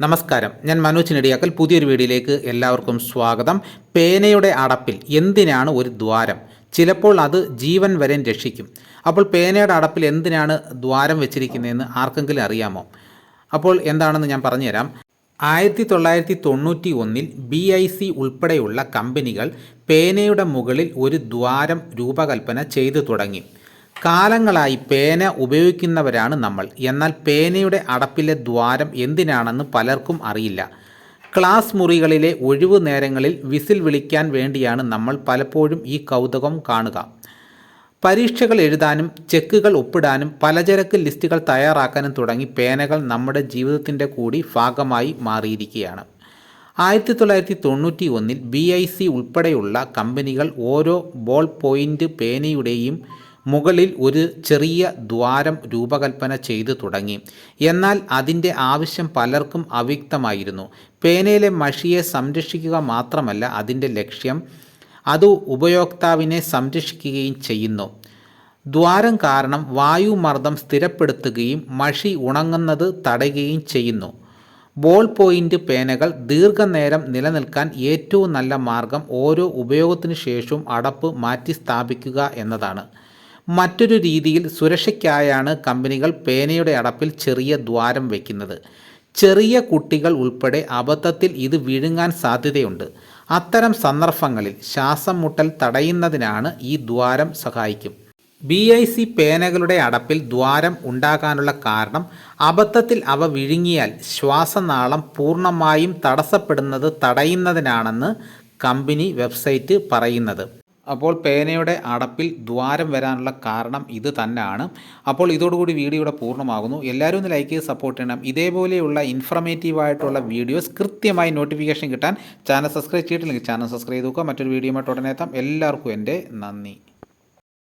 നമസ്കാരം. ഞാൻ മനോജ് നെടിയാക്കൽ. പുതിയൊരു വീഡിയോയിലേക്ക് എല്ലാവർക്കും സ്വാഗതം. പേനയുടെ അടപ്പിൽ എന്തിനാണ് ഒരു ദ്വാരം? ചിലപ്പോൾ അത് ജീവൻ വരെ രക്ഷിക്കും. അപ്പോൾ പേനയുടെ അടപ്പിൽ എന്തിനാണ് ദ്വാരം വെച്ചിരിക്കുന്നതെന്ന് ആർക്കെങ്കിലും അറിയാമോ? അപ്പോൾ എന്താണെന്ന് ഞാൻ പറഞ്ഞുതരാം. ആയിരത്തി തൊള്ളായിരത്തി തൊണ്ണൂറ്റി ഒന്നിൽ ബി ഐ സി ഉൾപ്പെടെയുള്ള കമ്പനികൾ പേനയുടെ മുകളിൽ ഒരു ദ്വാരം രൂപകൽപ്പന ചെയ്തു തുടങ്ങി. കാലങ്ങളായി പേന ഉപയോഗിക്കുന്നവരാണ് നമ്മൾ. എന്നാൽ പേനയുടെ അടപ്പിലെ ദ്വാരം എന്തിനാണെന്ന് പലർക്കും അറിയില്ല. ക്ലാസ് മുറികളിലെ ഒഴിവു നേരങ്ങളിൽ വിസിൽ വിളിക്കാൻ വേണ്ടിയാണ് നമ്മൾ പലപ്പോഴും ഈ കൗതുകം കാണുക. പരീക്ഷകൾ എഴുതാനും ചെക്കുകൾ ഒപ്പിടാനും പലചരക്ക് ലിസ്റ്റുകൾ തയ്യാറാക്കാനും തുടങ്ങി പേനകൾ നമ്മുടെ ജീവിതത്തിന്റെ കൂടി ഭാഗമായി മാറിയിരിക്കുകയാണ്. ആയിരത്തി തൊള്ളായിരത്തി തൊണ്ണൂറ്റി ഒന്നിൽ ബി ഐ സി ഉൾപ്പെടെയുള്ള കമ്പനികൾ ഓരോ ബോൾ പോയിന്റ് പേനയുടെയും മുകളിൽ ഒരു ചെറിയ ദ്വാരം രൂപകൽപ്പന ചെയ്തു തുടങ്ങി. എന്നാൽ അതിന്റെ ആവശ്യം പലർക്കും അവ്യക്തമായിരുന്നു. പേനയിലെ മഷിയെ സംരക്ഷിക്കുക മാത്രമല്ല അതിന്റെ ലക്ഷ്യം അത് ഉപയോക്താവിനെ സംരക്ഷിക്കുകയും ചെയ്യുന്നു. ദ്വാരം കാരണം വായുമർദ്ദം സ്ഥിരപ്പെടുത്തുകയും മഷി ഉണങ്ങുന്നത് തടയുകയും ചെയ്യുന്നു. ബോൾ പോയിന്റ് പേനകൾ ദീർഘനേരം നിലനിൽക്കാൻ ഏറ്റവും നല്ല മാർഗം ഓരോ ഉപയോഗത്തിനു ശേഷവും അടപ്പ് മാറ്റി സ്ഥാപിക്കുക എന്നതാണ്. മറ്റൊരു രീതിയിൽ സുരക്ഷയ്ക്കായാണ് കമ്പനികൾ പേനയുടെ അടപ്പിൽ ചെറിയ ദ്വാരം വയ്ക്കുന്നത് ചെറിയ കുട്ടികൾ ഉൾപ്പെടെ അബദ്ധത്തിൽ ഇത് വിഴുങ്ങാൻ സാധ്യതയുണ്ട്. അത്തരം സന്ദർഭങ്ങളിൽ ശ്വാസം മുട്ടൽ തടയുന്നതിനാണ് ഈ ദ്വാരം സഹായിക്കും. ബി ഐ സി പേനകളുടെ അടപ്പിൽ ദ്വാരം ഉണ്ടാകാനുള്ള കാരണം അബദ്ധത്തിൽ അവ വിഴുങ്ങിയാൽ ശ്വാസനാളം പൂർണമായും തടസ്സപ്പെടുന്നത് തടയുന്നതിനാണെന്ന് കമ്പനി വെബ്സൈറ്റ് പറയുന്നത്. അപ്പോൾ പേനയുടെ അടപ്പിൽ ദ്വാരം വരാനുള്ള കാരണം ഇത് തന്നെയാണ്. അപ്പോൾ ഇതോടുകൂടി വീഡിയോ ഇവിടെ പൂർണമാകുന്നു. എല്ലാവരും ഒന്ന് ലൈക്ക് ചെയ്ത് സപ്പോർട്ട് ചെയ്യണം. ഇതേപോലെയുള്ള ഇൻഫർമേറ്റീവ് ആയിട്ടുള്ള വീഡിയോസ് കൃത്യമായി നോട്ടിഫിക്കേഷൻ കിട്ടാൻ ചാനൽ സബ്സ്ക്രൈബ് ചെയ്തിട്ടില്ലെങ്കിൽ ചാനൽ സബ്സ്ക്രൈബ് ചെയ്ത് നോക്കുക മറ്റൊരു വീഡിയോ ആയിട്ട് ഉടനെ എത്താം. എല്ലാവർക്കും എന്റെ നന്ദി.